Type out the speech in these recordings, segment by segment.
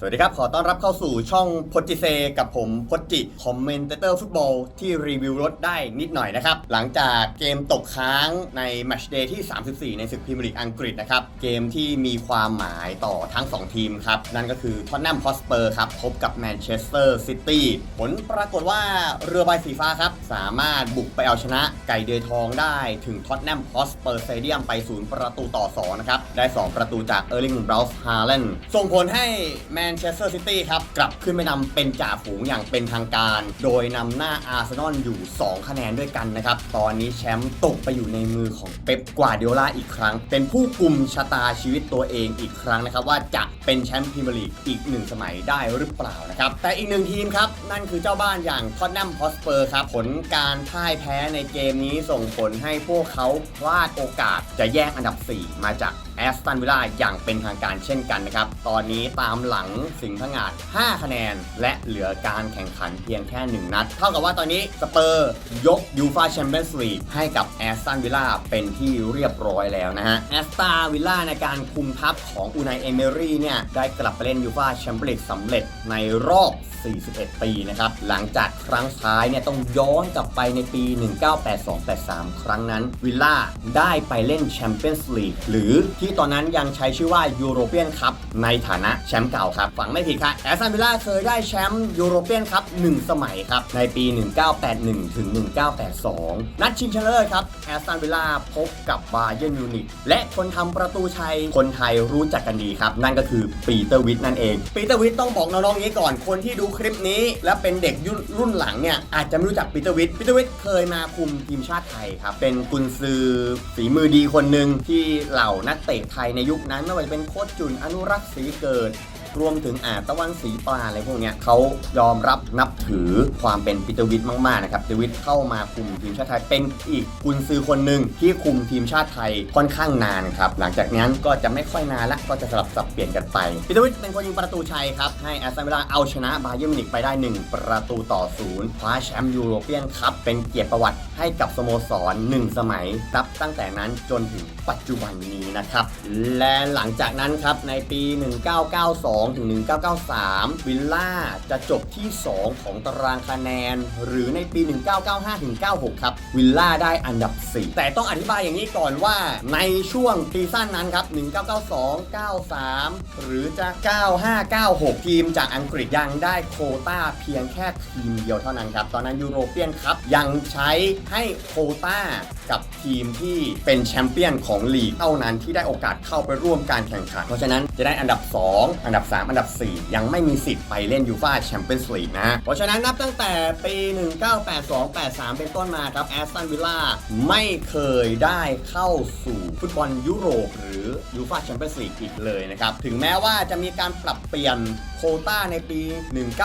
สวัสดีครับ ขอต้อนรับเข้าสู่ช่องพจิเซ กับผมพจิคอมเมนเตอร์ฟุตบอลที่รีวิวรถได้นิดหน่อยนะครับ หลังจากเกมตกค้างในแมตช์เดย์ที่ 34 ในศึกพรีเมียร์ลีกอังกฤษนะครับ เกมที่มีความหมายต่อทั้ง 2 ทีมครับ นั่นก็คือท็อตแนมฮอสเปอร์ครับ พบกับแมนเชสเตอร์ซิตี้ผลปรากฏว่าเรือใบสีฟ้าครับ สามารถบุกไปเอาชนะไก่เดือยทองได้ถึงท็อตแนมฮอสเปอร์สเตเดียมไป0ประตูต่อ2นะครับได้ 2 ประตูจากเออร์ลิงบราวส์ฮาเลนส่งผลให้แมนเชสเตอร์ซิตี้ครับ กลับขึ้นไปนำเป็นจ่าฝูงอย่างเป็นทางการ โดยนำหน้าอาร์เซนอลอยู่ 2 คะแนนด้วยกันนะครับ ตอนนี้แชมป์ตกไปอยู่ในมือของเป๊ปกวาร์ดิโอลาอีกครั้ง เป็นผู้กุมชะตาชีวิตตัวเองอีกครั้งนะครับ ว่าจะเป็นแชมป์พรีเมียร์ลีกอีกหนึ่งสมัยได้หรือเปล่านะครับ แต่อีกหนึ่งทีมครับ นั่นคือเจ้าบ้านอย่างท็อตแนมฮอสเปอร์ครับผลการพ่ายแพ้ในเกมนี้ส่งผลให้พวกเขาพลาดโอกาสจะแย่งอันดับ 4 มาจาก แอสตันวิลล่าอย่างเป็นทางการเช่นกันนะครับ ตอนนี้ตามหลังสิงห์พงาด5คะแนน และเหลือการแข่งขันเพียงแค่ 1 นัด เท่ากับว่าตอนนี้สเปอร์ยกยูฟาแชมเปี้ยนส์ลีกให้กับแอสตันวิลล่าเป็นที่เรียบร้อยแล้วนะฮะแอสตันวิลล่าในการคุมทัพของอูนายเอเมรี่เนี่ยได้กลับไปเล่นยูฟาแชมเปี้ยนส์ลีกสำเร็จในรอบ 41 ปีนะครับหลังจากครั้งท้ายเนี่ยต้องย้อนกลับไปในปี 1982-83 ครั้งนั้นวิลล่าได้ไปเล่นแชมเปี้ยนส์ลีกหรือที่ตอนนั้นยังใช้ชื่อว่ายูโรเปียนคัพในฐานะแชมป์เก่าครับ ฝังไม่ผิดครับแอสตันวิลล่าเคยได้แชมป์ยูโรเปียนคัพ1สมัยครับ ในปี 1981 ถึง 1982 นัดชิงชนะเลิศครับแอสตันวิลล่าพบกับบาเยนมิวนิกและคนทำประตูชัยคนไทยรู้จักกันดีครับ นั่นก็คือปีเตอร์วิทนั่นเอง ปีเตอร์วิทต้องบอกน้องๆนี้ก่อนคนที่ดูคลิปนี้ และเป็นเด็กยุครุ่นหลังเนี่ยอาจจะไม่รู้จักปีเตอร์วิทปีเตอร์วิทเคยมาคุมทีมชาติไทยครับเป็นกุนซือฝีมือดีคนหนึ่งที่เหล่านักเตะไทยในยุคนั้นไม่ว่าจะเป็นโค้ชจุนอนุรักษ์ศรีเกิด รวมถึงอาตะวันสีปลาอะไรพวกเนี้ยเขายอมรับนับถือความเป็นปีเตวิทมากๆนะครับปีเตวิทเข้ามาคุมทีมชาติไทยเป็นอีกกุนซือคนหนึ่งที่คุมทีมชาติไทยค่อนข้างนานครับหลังจากนั้นก็จะไม่ค่อยนานละก็จะสลับสับเปลี่ยนกันไปปีเตวิทเป็นคนยิงประตูชัยครับให้แอสตันวิลล่าเอาชนะบาเยิร์มิวนิกไปได้ 1 ประตูต่อศูนย์คว้าแชมป์ยูโรเปียนคัพเป็นเกียรติประวัติให้กับสโมสร1สมัยนับตั้งแต่นั้นจนถึง ปัจจุบันนี้นะครับ และหลังจากนั้นครับในปี 1992 ถึง 1993 วิลล่าจะจบที่ 2 ของตารางคะแนน หรือในปี 1995 ถึง 96 ครับ วิลล่าได้อันดับ 4 แต่ต้องอธิบายอย่างนี้ก่อนว่าในช่วงซีซั่นนั้นครับ 1992 93 หรือจะ 95 96 ทีมจากอังกฤษยังได้โคต้าเพียงแค่ทีมเดียวเท่านั้นครับ ตอนนั้นยูโรเปียนครับยังใช้ให้โคต้า กับทีมที่เป็นแชมเปี้ยนของลีกเท่านั้นที่ได้โอกาสเข้าไปร่วมการแข่งขัน เพราะฉะนั้นจะได้อันดับ 2 อันดับ 3 อันดับ 4 ยังไม่มีสิทธิ์ไปเล่นยูฟ่าแชมเปี้ยนส์ลีกนะ เพราะฉะนั้นนับตั้งแต่ปี 1982-83 เป็นต้นมาครับแอสตันวิลล่าไม่เคยได้เข้าสู่ฟุตบอลยุโรป หรือยูฟ่าแชมเปี้ยนส์ลีกอีกเลยนะครับ ถึงแม้ว่าจะมีการปรับเปลี่ยน โคต้าในปี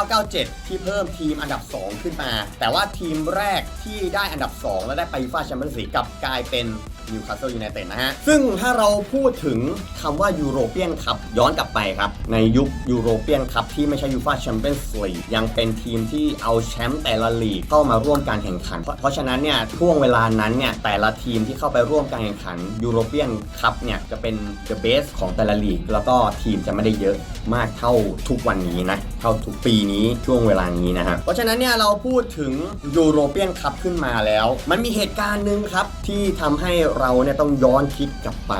1997 ที่เพิ่มทีมอันดับ 2 ขึ้นมา แต่ว่าทีมแรกที่ได้อันดับ 2 และได้ไปฟาแชมเปี้ยนส์ลีกกลับกลายเป็น นิวคาสเซิลยูไนเต็ดนะฮะ ซึ่งถ้าเราพูดถึงคำว่ายูโรเปียนคัพย้อนกลับไปครับ ในยุคยูโรเปียนคัพที่ไม่ใช่ยูฟาแชมเปี้ยนส์ลีกยังเป็นทีมที่เอาแชมป์แต่ละลีกเข้ามาร่วมการแข่งขัน เพราะฉะนั้นเนี่ยช่วงเวลานั้นเนี่ยแต่ละทีมที่เข้าไปร่วมการแข่งขันยูโรเปียนคัพเนี่ยจะเป็น the best ของแต่ละลีก แล้วก็ทีมจะไม่ได้เยอะมากเท่าทุกวันนี้นะเท่าทุกปีนี้ช่วงเวลานี้นะฮะเพราะฉะนั้นเนี่ยเราพูดถึงยูโรเปียนคัพขึ้นมาแล้ว มันมีเหตุการณ์หนึ่งครับที่ทำให้เราเนี่ยต้องย้อนคิดกลับไป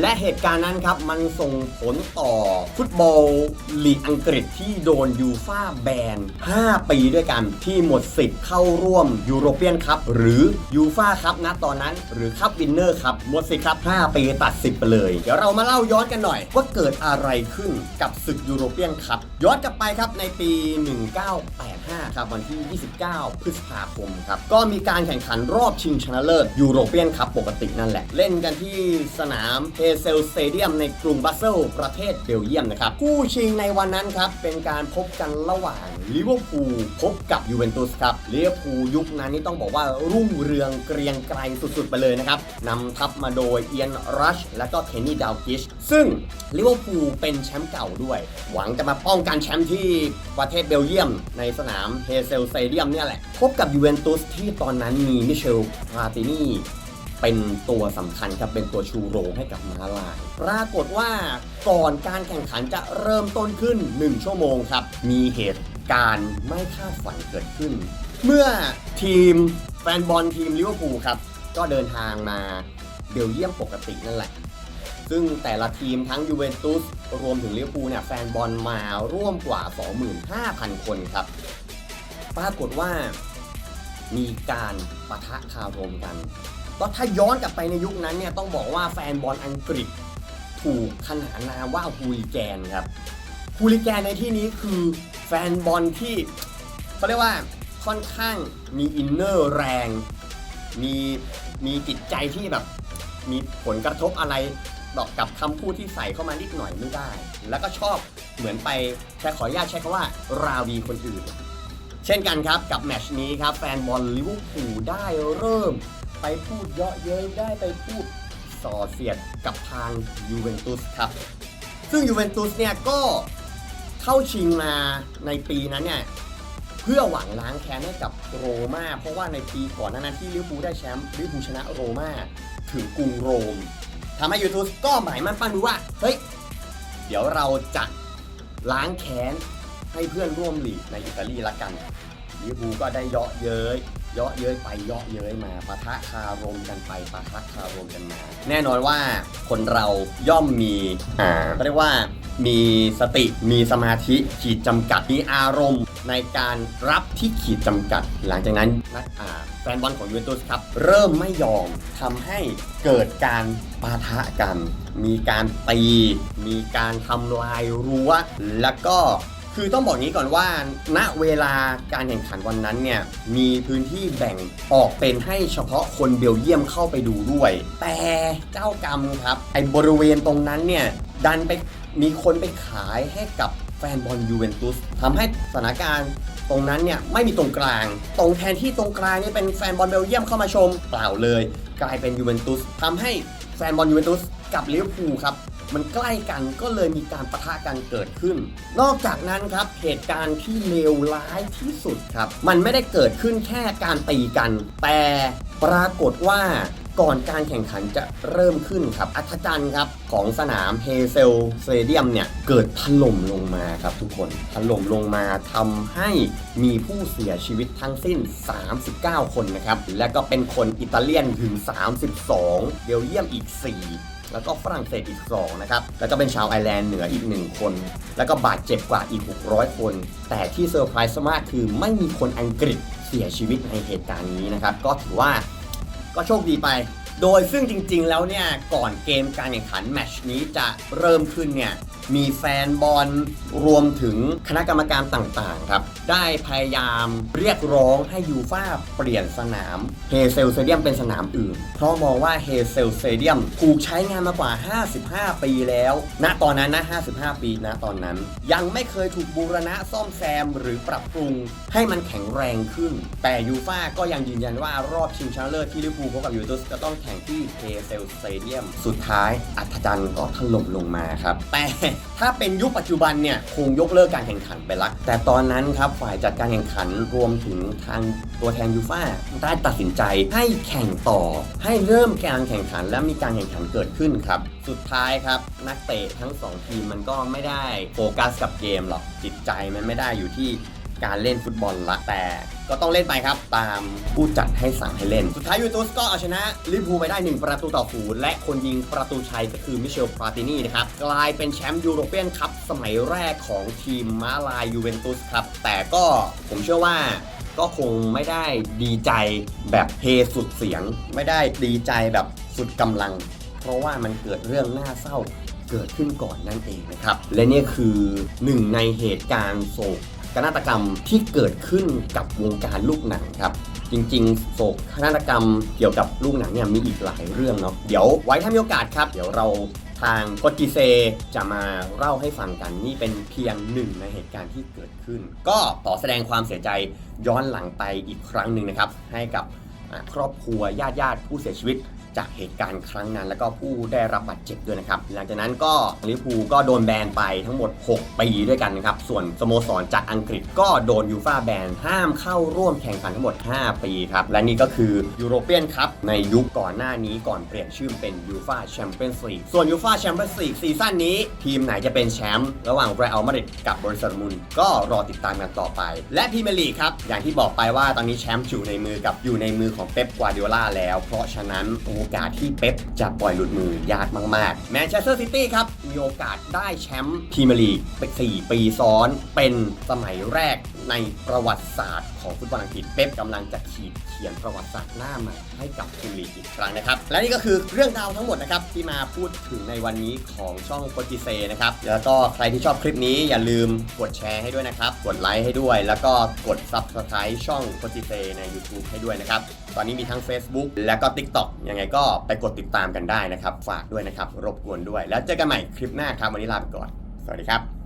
และเหตุการณ์นั้นครับ มันส่งผลต่อฟุตบอลลีกอังกฤษที่โดนยูฟาแบน 5 ปีด้วยกันที่หมดสิทธิ์เข้าร่วมยูโรเปียนคัพหรือยูฟาคัพนะตอนนั้น หรือคัพวินเนอร์ครับหมดสิทธิ์ครับ 5 ปีตัดสิทธิ์ไปเลย เดี๋ยวเรามาเล่าย้อนกันหน่อย ว่าเกิดอะไรขึ้นกับศึกยูโรเปียนคัพย้อนกลับไปครับในปี 1985 ครับวันที่ 29 พฤษภาคมครับก็มีการแข่งขันรอบชิงชนะเลิศยูโรเปียนคัพปกตินั่นแหละ เล่นกันที่สนามเฮเซลสเตเดียมในกรุงบัสเซลประเทศเบลเยียมนะครับ คู่ชิงในวันนั้นครับ เป็นการพบกันระหว่างลิเวอร์พูลพบกับยูเวนตุสครับลิเวอร์พูลยุคนั้นนี่ต้องบอกว่ารุ่งเรืองเกรียงไกรสุดๆ ไปเลยนะครับนำทัพมาโดยเอียนรัชและก็เคนนี่ดาวกิชซึ่งลิเวอร์พูลเป็นแชมป์เก่าด้วย หวังจะมาป้องกันแชมป์ที่ประเทศเบลเยียม ในสนามเฮเซลสเตเดียมเนี่ยแหละพบกับยูเวนตุสที่ตอนนั้นมีมิเชลพาตินี เป็นตัวสำคัญครับเป็นตัวชูโรงให้กับม้าลาย ปรากฏว่าก่อนการแข่งขันจะเริ่มต้นขึ้น 1 ชั่วโมงครับ มีเหตุการณ์ไม่คาดฝันเกิดขึ้น เมื่อทีมแฟนบอลทีมลิเวอร์พูลครับ ก็เดินทางมาเบลเยียมปกตินั่นแหละ ซึ่งแต่ละทีมทั้งยูเวนตุสรวมถึงลิเวอร์พูลเนี่ยแฟนบอลมาร่วมกว่า 25,000 คนครับ ปรากฏว่ามีการปะทะคารมกัน ก็ถ้าย้อนกลับไปในยุคนั้นเนี่ยต้องบอกว่าแฟนบอลอังกฤษถูกขนานนามว่าฮูลิแกนครับฮูลิแกนในที่นี้คือแฟนบอลที่เขาเรียกว่าค่อนข้างมีอินเนอร์แรง มีมีจิตใจที่แบบ มีผลกระทบอะไรดอกกับคำพูดที่ใส่เข้ามานิดหน่อยไม่ได้ แล้วก็ชอบเหมือนไปใช้ขออนุญาตใช้คำว่าราวีคนอื่น เช่นกันครับกับแมชนี้ครับ แฟนบอลลิเวอร์พูลได้เริ่ม ไปพูดเยาะเย้ยได้ไปพูดส่อเสียดกับทางยูเวนตุสครับ ซึ่งยูเวนตุสเนี่ยก็เข้าชิงมาในปีนั้นเนี่ยเพื่อหวังล้างแค้นให้กับโรม่าเพราะว่าในปีก่อนนั้นที่ลิเวอร์พูลได้แชมป์ลิเวอร์พูลชนะโรม่าถึงกรุงโรมทำให้ยูเวนตุสก็หมายมั่นปั้นมือว่าเฮ้ยเดี๋ยวเราจะล้างแค้นให้เพื่อนร่วมลีกในอิตาลีละกันลิเวอร์พูลก็ได้เยาะเย้ย เยาะเย้ยไปเยาะเย้ยมาปะทะคารมกันไปปะทะคารมกันมา แน่นอนว่าคนเราย่อมมีอ่าเขาเรียกว่ามีสติมีสมาธิขีดจำกัดมีอารมณ์ ในการรับที่ขีดจำกัด หลังจากนั้นนักอ่าแฟนบอลของยูเวนตุสครับ เริ่มไม่ยอมทำให้เกิดการปะทะกัน มีการตี มีการทำลายรั้วแล้วก็ คือต้องบอกงี้ก่อนว่า ณเวลาการแข่งขันวันนั้นเนี่ยมีพื้นที่แบ่งออกเป็นให้เฉพาะคนเบลเยียมเข้าไปดูด้วย แต่เจ้ากรรมครับ ไอ้บริเวณตรงนั้นเนี่ยดันไปมีคนไปขายให้กับแฟนบอลยูเวนตุสทำให้สถานการณ์ตรงนั้นเนี่ยไม่มีตรงกลาง ตรงแทนที่ตรงกลางนี่เป็นแฟนบอลเบลเยียมเข้ามาชมเปล่าเลย กลายเป็นยูเวนตุสทำให้แฟนบอลยูเวนตุสกับลิเวอร์พูลครับ มันใกล้กันก็เลยมีการประทะกันเกิดขึ้น นอกจากนั้นครับเหตุการณ์ที่เลวร้ายที่สุดครับ มันไม่ได้เกิดขึ้นแค่การตีกัน แต่ปรากฏว่าก่อนการแข่งขันจะเริ่มขึ้นครับ อัธจันทร์ครับ ของสนามเฮเซลสเตเดียมเนี่ย เกิดถล่มลงมาครับทุกคนถล่มลงมาทำให้มีผู้เสียชีวิตทั้งสิ้น 39 คนนะครับ และก็เป็นคนอิตาเลียนถึง 32 เบลเยียมอีก 4 แล้วก็ฝรั่งเศสอีก 2 นะครับ แล้วก็เป็นชาวไอร์แลนด์เหนืออีก 1 คน แล้วก็บาดเจ็บกว่าอีก 600 คน แต่ที่เซอร์ไพรส์มากคือไม่มีคนอังกฤษเสียชีวิตในเหตุการณ์นี้นะครับ ก็ถือว่าก็โชคดีไป โดยซึ่งจริง ๆ แล้วเนี่ย ก่อนเกมการแข่งขันแมชนี้จะเริ่มขึ้นเนี่ย มีแฟนบอลรวมถึงคณะกรรมการต่างๆครับ ได้พยายามเรียกร้องให้ยูฟ่าเปลี่ยนสนามเฮเซลเตเดียมเป็นสนามอื่น เพราะมองว่าเฮเซลเตเดียมถูกใช้งานมากว่า 55 ปีแล้วณตอนนั้นนะ 55 ปีนะตอนนั้น ยังไม่เคยถูกบูรณะซ่อมแซมหรือปรับปรุงให้มันแข็งแรงขึ้น แต่ยูฟ่าก็ยังยืนยันว่ารอบชิงชนะเลิศที่ลิเวอร์พูลพบกับยูเวนตุสจะต้องแข่งที่เฮเซลเตเดียม สุดท้ายอัธจันทร์ก็ถล่มลงมาครับแต่ถ้าเป็นยุคปัจจุบันเนี่ยคงยกเลิกการแข่งขันไปละแต่ตอนนั้นครับฝ่ายจัดการแข่งขันรวมถึงทางตัวแทนยูฟ่าได้ตัดสินใจให้แข่งต่อ ให้เริ่มการแข่งขันและมีการแข่งขันเกิดขึ้นครับ สุดท้ายครับ นักเตะทั้งสองทีมมันก็ไม่ได้โฟกัสกับเกมหรอกจิตใจมันไม่ได้อยู่ที่ การเล่นฟุตบอลละแต่ก็ต้องเล่นไปครับ ตามผู้จัดให้สั่งให้เล่น สุดท้ายยูเวนตุสก็เอาชนะลิเวอร์พูลไปได้ 1 ประตูต่อศูนย์และคนยิงประตูชัยก็คือมิเชลปาตินีนะครับ กลายเป็นแชมป์ยูโรเปียนคัพสมัยแรกของทีมม้าลายยูเวนตุสครับ แต่ก็ผมเชื่อว่าก็คงไม่ได้ดีใจแบบเฮสุดเสียง ไม่ได้ดีใจแบบสุดกำลัง เพราะว่ามันเกิดเรื่องน่าเศร้าเกิดขึ้นก่อนนั่นเองนะครับ และนี่คือหนึ่งในเหตุการณ์โศก กนาฏกรรมที่เกิดขึ้นกับวงการลูกหนังครับจริงๆโศกนาฏกรรมเกี่ยวกับลูกหนังเนี่ยมีอีกหลายเรื่องเนาะเดี๋ยวไว้ถ้ามีโอกาสครับ เดี๋ยวเราทางโคจิเซจะมาเล่าให้ฟังกันนี่เป็นเพียงหนึ่งในเหตุการณ์ที่เกิดขึ้น ก็ขอแสดงความเสียใจย้อนหลังไปอีกครั้งหนึ่งนะครับ ให้กับครอบครัวญาติญาติผู้เสียชีวิต จากเหตุการณ์ครั้งนั้น แล้วก็ผู้ได้รับบาดเจ็บด้วยนะครับ หลังจากนั้นก็ลิเวอร์พูลก็โดนแบนไปทั้งหมด 6 ปีด้วยกันนะครับ ส่วนสโมสรจากอังกฤษก็โดนยูฟาแบนห้ามเข้าร่วมแข่งขันทั้งหมด 5 ปีครับ และนี่ก็คือยูโรเปียนคัพในยุคก่อนหน้านี้ก่อนเปลี่ยนชื่อเป็นยูฟาแชมเปี้ยนส์ลีกส่วนยูฟาแชมเปี้ยนส์ลีกซีซั่นนี้ ทีมไหนจะเป็นแชมป์ระหว่างเรอัลมาดริดกับบริษัทมุนก็รอติดตามกันต่อไป และพรีเมียร์ลีกครับอย่างที่บอกไปว่าตอนนี้แชมป์อยู่ในมือกับอยู่ในมือของเป๊ปกวาดิโอลาแล้ว เพราะฉะนั้นโอโอกาสที่เป๊ปจะปล่อยหลุดมือยากมากๆแมนเชสเตอร์ซิตี้ครับ มีโอกาสได้แชมป์พรีเมียร์ลีกเป็น4ปีซ้อน เป็นสมัยแรก ในประวัติศาสตร์ของฟุตบอลอังกฤษเป๊ปกำลังจะขีดเขียนประวัติศาสตร์หน้าใหม่ให้กับพรีเมียร์ลีกอีกครั้งนะครับ และนี่ก็คือเรื่องราวทั้งหมดนะครับที่มาพูดถึงในวันนี้ของช่องโปรติเซนะครับแล้วก็ใครที่ชอบคลิปนี้อย่าลืมกดแชร์ให้ด้วยนะครับ กดไลค์ให้ด้วย แล้วก็กด Subscribe ช่องโปรติเซใน YouTube ให้ด้วยนะครับตอนนี้มีทั้ง Facebook และก็ TikTok ยังไงก็ไปกดติดตามกันได้นะครับ ฝากด้วยนะครับรบกวนด้วย แล้วเจอกันใหม่คลิปหน้าครับวันนี้ลาไปก่อนสวัสดีครับ